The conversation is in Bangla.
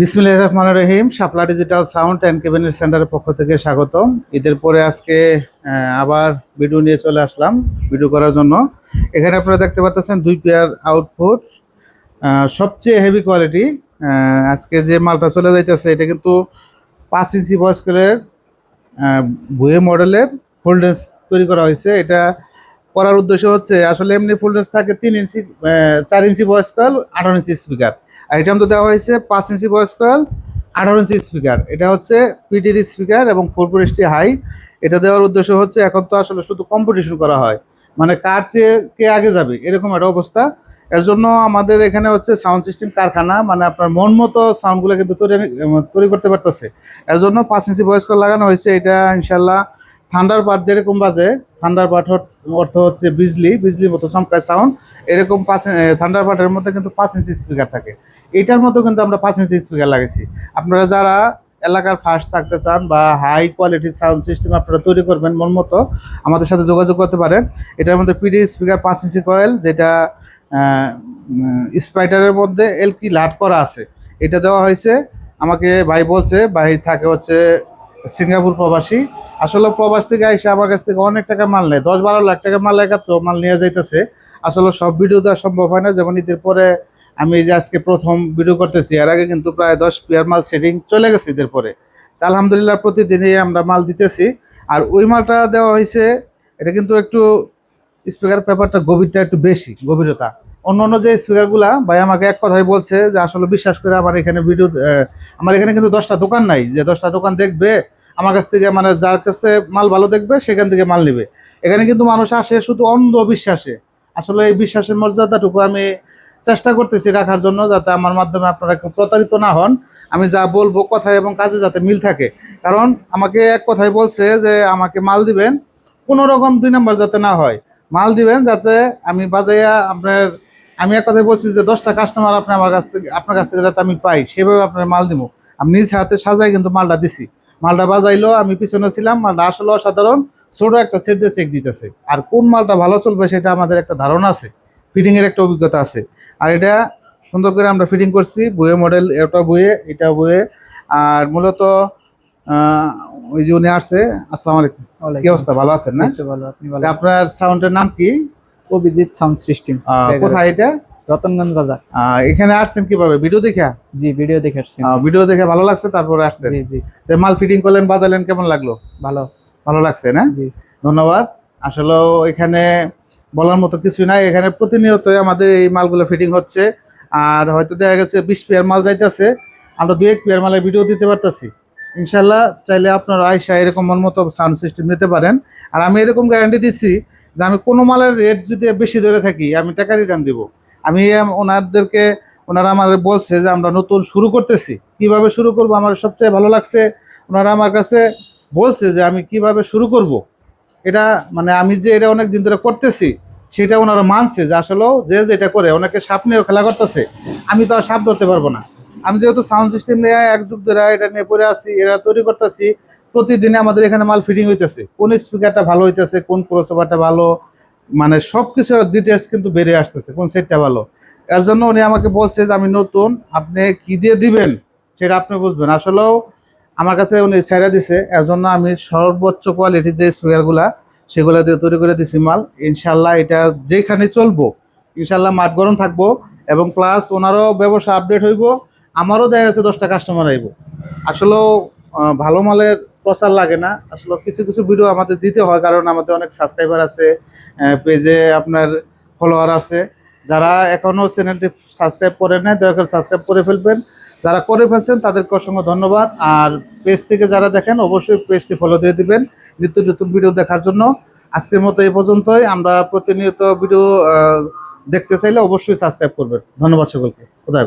বিসমিল্লাহ রহমান রহিম Shapla digital sound and cabinet সেন্টারের পক্ষ থেকে স্বাগতম। ঈদের পরে আজকে আবার ভিডিও নিয়ে চলে আসলাম, ভিডিও করার জন্য। এখানে আপনারা দেখতে পাচ্ছেন দুই পেয়ার আউটপুট সবচেয়ে হেভি কোয়ালিটি আজকে যে মালটা চলে যাইতেছে, এটা কিন্তু পাঁচ ইঞ্চি বয়স্কের ভুয়ে মডেলের ফোল্ডেন্স তৈরি করা হয়েছে। এটা করার উদ্দেশ্য হচ্ছে, আসলে এমনি ফুলডেন্স থাকে তিন ইঞ্চি চার ইঞ্চি বয়স্কাল আঠারো ইঞ্চি স্পিকার আর তো দেওয়া হয়েছে পাঁচ ইঞ্চি বয়স্কাল আঠারো ইঞ্চি স্পিকার এটা হচ্ছে পিটির স্পিকার এবং ফোর ফোর হাই এটা দেওয়ার উদ্দেশ্য হচ্ছে এখন তো আসলে শুধু কম্পিটিশন করা হয়। মানে কার চেয়ে কে আগে যাবে? এরকম একটা অবস্থা। এর জন্য আমাদের এখানে হচ্ছে সাউন্ড সিস্টেম কারখানা মানে আপনার মন মতো সাউন্ডগুলো কিন্তু তৈরি তৈরি করতে পারতেছে। এর জন্য পাঁচ ইঞ্চি বয়স্ক লাগানো হয়েছে। এটা ইনশাল্লাহ থান্ডার পাট যেরকম বাজে থান্ডার পার্ট অর্থ হচ্ছে বিজলি, বিজলির মতো চমকায় সাউন্ড এরকম পাঁচ থান্ডার পাটের মধ্যে কিন্তু পাঁচ ইঞ্চি স্পিকার থাকে। এটার মতো কিন্তু আমরা পাঁচ ইঞ্চি স্পিকার লাগাইছি। আপনারা যারা এলাকার ফার্স্ট থাকতে চান বা হাই কোয়ালিটির সাউন্ড সিস্টেম আপনারা তৈরি করবেন মন মতো, আমাদের সাথে যোগাযোগ করতে পারেন। এটার মধ্যে পিডি স্পিকার পাঁচ ইঞ্চি কয়েল যেটা স্পাইটারের মধ্যে এলকি লাট করা আছে। এটা দেওয়া হয়েছে। আমাকে ভাই বলছে, ভাই থাকে হচ্ছে সিঙ্গাপুর প্রবাসী। আসলে প্রবাস থেকে আইসে আমার কাছ থেকে অনেক টাকা মাল নেয়। দশ বারো লাখ টাকা মাল একাত্র মাল নিয়ে যাইতেছে। আসলে সব ভিডিও দেওয়া সম্ভব হয় না। যেমন ঈদের পরে আমি যে আজকে প্রথম ভিডিও করতেছি, এর আগে কিন্তু প্রায় দশ পিয়ার মাল সেটিং চলে গেছে ঈদের পরে। তা আলহামদুলিল্লাহ প্রতিদিনই আমরা মাল দিতেছি। আর ওই মালটা দেওয়া হয়েছে, এটা কিন্তু একটু স্পিকার পেপারটা গভীরটা একটু বেশি, গভীরতা। অন্য অন্য যে স্পিকারগুলা ভাই আমাকে এক কথাই বলছে যে আসলে বিশ্বাস করে আমার এখানে ভিডিও আমার এখানে কিন্তু দশটা দোকান নাই। যে দশটা দোকান দেখবে, আমার কাছ থেকে মানে যার কাছে মাল ভালো দেখবে, সেখান থেকে মাল নেবে। এখানে কিন্তু মানুষ আসে শুধু অন্ধ বিশ্বাসে আসলে এই বিশ্বাসের মর্যাদাটুকু আমি চেষ্টা করতেছি রাখার জন্য যাতে আমার মাধ্যমে আপনারা কেউ প্রতারিত না হন। আমি যা বলব কথায় এবং কাজে যাতে মিল থাকে। কারণ আমাকে এক কথাই বলছে যে আমাকে মাল দিবেন, কোনো রকম দুই নাম্বার যাতে না হয়। মাল দিবেন যাতে আমি বাজাইয়া আপনার, আমি এক কথাই বলছি যে দশটা কাস্টমার আপনি আমার কাছ থেকে, আপনার কাছ থেকে যাতে আমি পাই, সেভাবে আপনার মাল দিব আমি নিজ হাতে সাজাই কিন্তু মালটা দিছি। মালটা বাজাইলো, আমি পিছনে ছিলাম, মালটা আসলে অসাধারণ। ছোট একটা সেট দিয়ে চেক দিতেছে। আর কোন মালটা ভালো চলবে সেটা আমাদের একটা ধারণা আছে। ফিটিং এর একটা অভিজ্ঞতা আছে। আর এটা সুন্দর করে আমরা ফিটিং করছি বইয়ে মডেল এটা বইয়ে এটা বইয়ে। আর মূলত ওই যে উনি আসছে আসসালামু আলাইকুম। কি অবস্থা ভালো আছেন না? ভালো আপনি ভালো আপনার সাউন্ডের নাম কি? Abhijit sound system. কোথায় এটা? রতনগঞ্জ বাজার। এখানে আসছেন কীভাবে? ভিডিও দেখে? জি ভিডিও দেখে আসছেন ভিডিও দেখে ভালো লাগছে তারপরে আসছেন। জি জি। মাল ফিটিং করলেন বাজালেন কেমন লাগল? ভালো। ভালো লাগছে না? জি। ধন্যবাদ। আসলে এখানে বলার মতো কিছু নাই। এখানে প্রতিনিয়তই আমাদের এই মালগুলো ফিটিং হচ্ছে। আর হয়তো দেখা গেছে বিশ পেয়ার মাল যাইতেছে। আমরা দু এক পেয়ার মালের ভিডিও দিতে পারতেছি। ইনশাল্লাহ চাইলে আপনারা আইসা এরকম মন মতো সাউন্ড সিস্টেম নিতে পারেন। আর আমি এরকম গ্যারান্টি দিচ্ছি যে আমি কোনো মালের রেট যদি বেশি ধরে থাকি, আমি টাকা রিটার্ন দিব। আমি, ওনাদেরকে, ওনারা আমাদের বলছে যে আমরা নতুন শুরু করতেছি। কীভাবে শুরু করব? আমার সবচেয়ে ভালো লাগছে। ওনারা আমার কাছে বলছে যে আমি কীভাবে শুরু করব? এটা মানে আমি যে এটা অনেক দিন ধরে করতেছি, সেটা ওনারা মানছে যে আসলেও যে যেটা করে, অনেকে সাপ নিয়েও খেলা করতেছে। আমি তো আর সাপ ধরতে পারব না। আমি যেহেতু সাউন্ড সিস্টেম নিয়ে এক যুগ ধরে এটা নিয়ে পড়ে আসি এরা তৈরি করতেছি, প্রতিদিনে আমাদের এখানে মাল ফিটিং হইতেছে। কোন স্পিকারটা ভালো হইতেছে, কোন ক্রসওভারটা ভালো মানে সব কিছু ডিটেলস কিন্তু বেড়ে আসতেছে, কোন সেটটা ভালো। এর জন্য উনি আমাকে বলছে যে, আমি নতুন, আপনি কি দিয়ে দিবেন? সেটা আপনি বুঝবেন। আসলেও আমার কাছে উনি ছেড়ে দিছে এর জন্য আমি সর্বোচ্চ কোয়ালিটির যে স্পিকারগুলা সেগুলো দিয়ে তৈরি করে দিছি মাল। ইনশাল্লাহ এটা যেখানে চলবো, ইনশাল্লাহ মাঠ গরম থাকব এবং প্লাস ওনারও ব্যবসা আপডেট হইব, আমারও দেখা যাচ্ছে দশটা কাস্টমার আইব। আসলেও ভালো মালের প্রচার লাগে না। আসলে কিছু কিছু ভিডিও আমাদের দিতে হয়, কারণ আমাদের অনেক সাবস্ক্রাইবার আছে পেজে আপনার ফলোয়ার আছে। যারা এখনও চ্যানেলটি সাবস্ক্রাইব করেন নাই, দয়া করে সাবস্ক্রাইব করে ফেলবেন। যারা করে ফেলছেন, তাদেরকে অসংখ্য ধন্যবাদ। আর পেজ থেকে যারা দেখেন, অবশ্যই পেজটি ফলো দিয়ে দিবেন নিত্য নতুন ভিডিও দেখার জন্য। আজকের মতো এই পর্যন্তই। আমরা প্রতিনিয়ত ভিডিও দেখতে চাইলে অবশ্যই সাবস্ক্রাইব করবেন। ধন্যবাদ সকলকে। খুদা